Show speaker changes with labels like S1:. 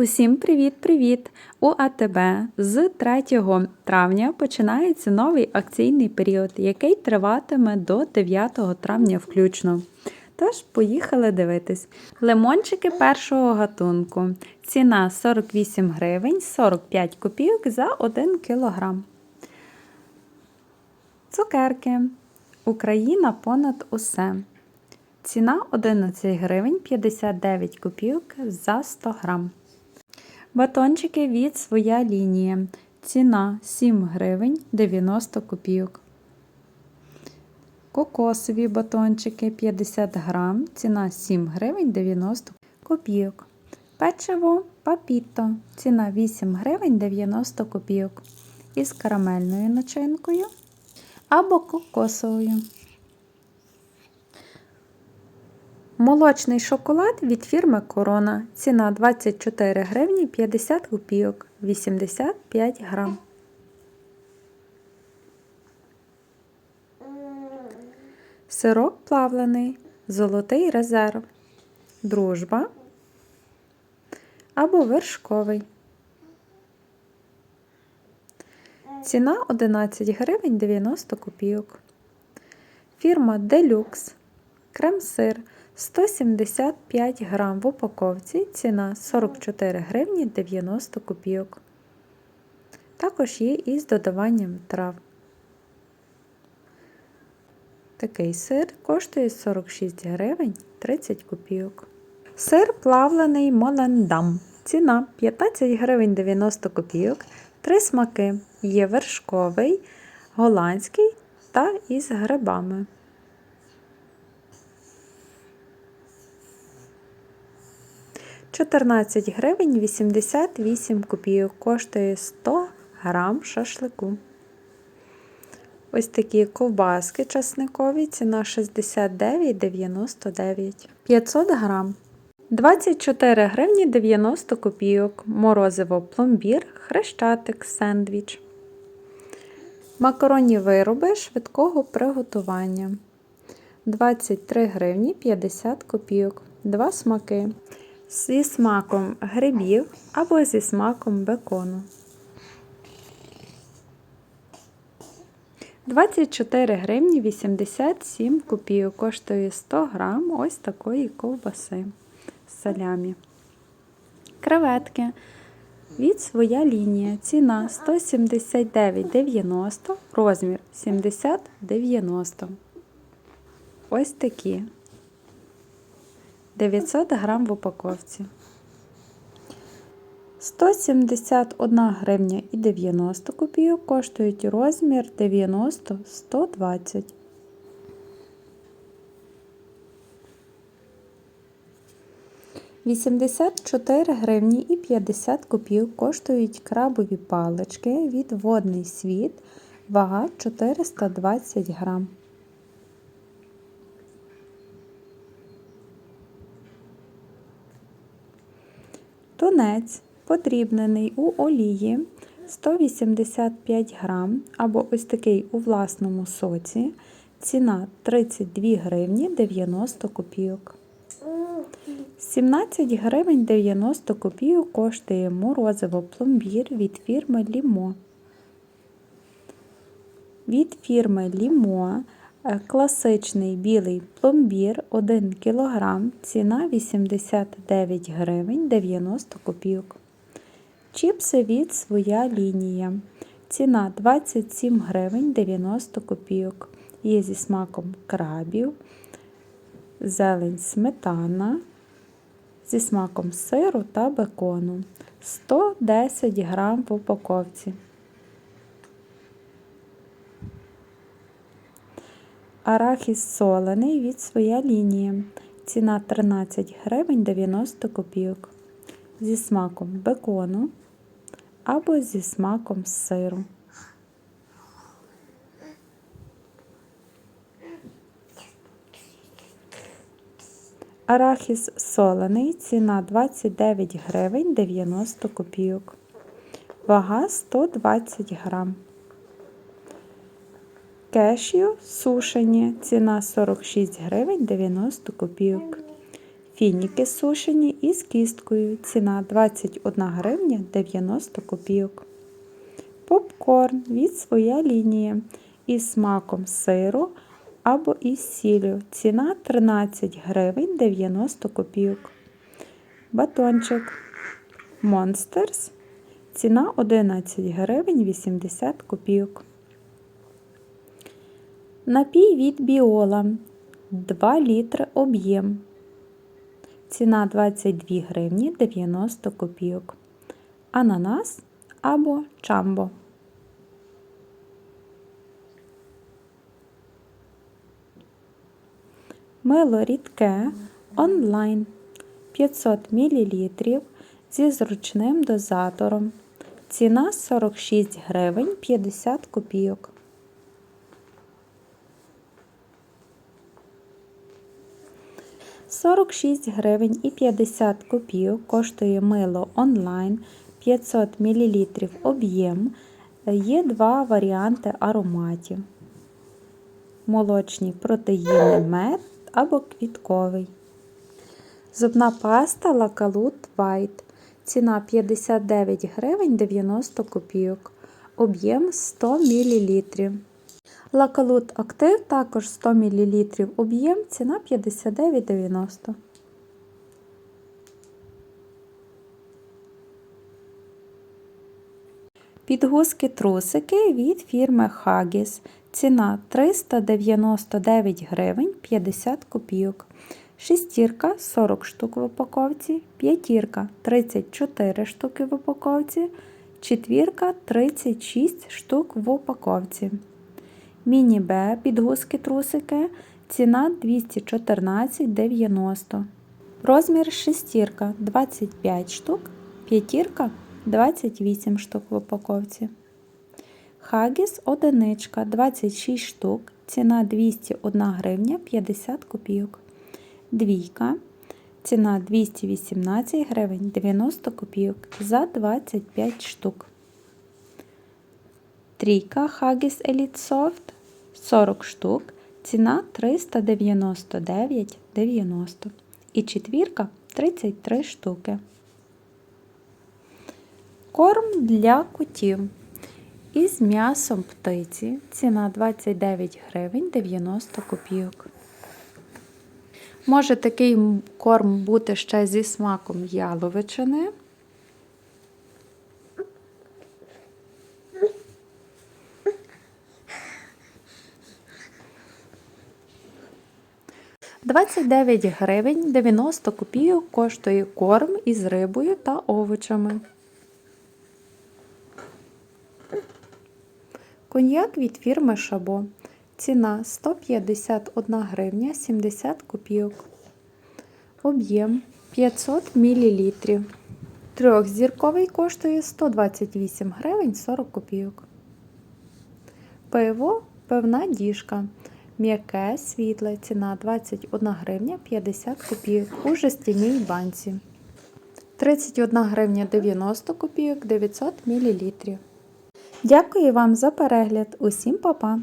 S1: Усім привіт-привіт! У АТБ з 3 травня починається новий акційний період, який триватиме до 9 травня включно. Тож, поїхали дивитись. Лимончики першого гатунку. Ціна 48 гривень 45 копійок за 1 кілограм. Цукерки. Україна понад усе. Ціна 11 гривень 59 копійок за 100 грам. Батончики від своя лінія. Ціна 7 гривень 90 копійок. Кокосові батончики 50 грам. Ціна 7 гривень 90 копійок. Печиво папіто. Ціна 8 гривень 90 копійок. Із карамельною начинкою або кокосовою. Молочний шоколад від фірми Корона. Ціна 24 гривні 50 копійок 85 грам. Сироп плавлений, золотий резерв, дружба або вершковий. Ціна 11 гривень 90 копійок. Фірма Deluxe. Крем-сир 175 грам в упаковці. Ціна 44 гривні 90 копійок. Також є із додаванням трав. Такий сир коштує 46 гривень 30 копійок. Сир плавлений Молендам. Ціна 15 гривень 90 копійок. Три смаки. Є вершковий, голландський та із грибами. Чотирнадцять гривень 88 копійок коштує 100 грам шашлику. Ось такі ковбаски часникові, ціна 69,99 500 грам. 24 гривні 90 копійок. Морозиво пломбір, хрещатик, сендвіч. Макаронні вироби швидкого приготування. 23 гривні 50 копійок. Два смаки. Зі смаком грибів або зі смаком бекону. 24 гривні 87 копійок. Коштує 100 грам ось такої ковбаси з салямі. Креветки від своя лінія. Ціна 179,90, розмір 70-90. Ось такі. 900 грам в упаковці. 171 гривня і 90 копійок коштують розмір 90-120. Вісімдесят чотири гривні і 50 копійок коштують крабові палички від водний світ, вага 420 грам. Тунець подрібнений у олії 185 грам або ось такий у власному соці. Ціна 32 гривні 90 копійок. 17 гривень 90 копійок коштує морозиво пломбір від фірми Лімо. Від фірми Лімо класичний білий пломбір 1 кг, ціна 89 гривень 90 копійок. Чіпси від своя лінія. Ціна 27 гривень 90 копійок. Є зі смаком крабів, зелень сметана, зі смаком сиру та бекону. 110 грам в упаковці. Арахіс солений від своя лінія. Ціна 13 гривень 90 копійок. Зі смаком бекону або зі смаком сиру. Арахіс солений, ціна 29 гривень 90 копійок. Вага 120 грам. Кешю сушені, ціна 46 гривень 90 копійок. Фініки сушені із кісткою. Ціна 21 гривня 90 копійок. Попкорн від своя лінія із смаком сиру або із сіллю. Ціна 13 гривень 90 копійок. Батончик Monsters. Ціна 11 гривень 80 копійок. Напій від Біола 2 літри об'єм. Ціна 22 гривні 90 копійок. Ананас або чамбо. Мило рідке онлайн 500 мл зі зручним дозатором. Ціна 46 гривень 50 копійок. Сорок шість гривень і 50 копійок коштує мило онлайн 500 мл об'єм. Є два варіанти ароматів. Молочні протеїни мед або квітковий. Зубна паста Лакалут White. Ціна 59 гривень 90 копійок. Об'єм 100 мл. Лакалут Актив також 100 мл. Об'єм ціна 59,90. Підгузки трусики від фірми Haggis. Ціна 399 гривень 50 копійок. Шестірка 40 штук в упаковці, п'ятірка 34 штуки в упаковці, четвірка 36 штук в упаковці. Міні Б підгузки трусики. Ціна 214,90. Розмір шестірка 25 штук, п'ятірка 28 штук в упаковці. Хагіс одиничка 26 штук. Ціна 201 гривня 50 копійок. Двійка. Ціна 218 гривень 90 копійок за 25 штук. Трійка Хагіс Elite Soft 40 штук. Ціна 399,90. І четвірка 33 штуки. Корм для котів. Із м'ясом птиці. Ціна 29 гривень 90 копійок. Може такий корм бути ще зі смаком яловичини. Двадцять дев'ять гривень 90 копійок коштує корм із рибою та овочами. Коньяк від фірми Шабо. Ціна 151 гривня 70 копійок. Об'єм 500 мл. Трьохзірковий коштує 128 гривень 40 копійок. Пиво пивна діжка. М'яке світле. Ціна 21 гривня 50 копійок у жестяній банці. 31 гривня 90 копійок 900 мл. Дякую вам за перегляд. Усім па-па!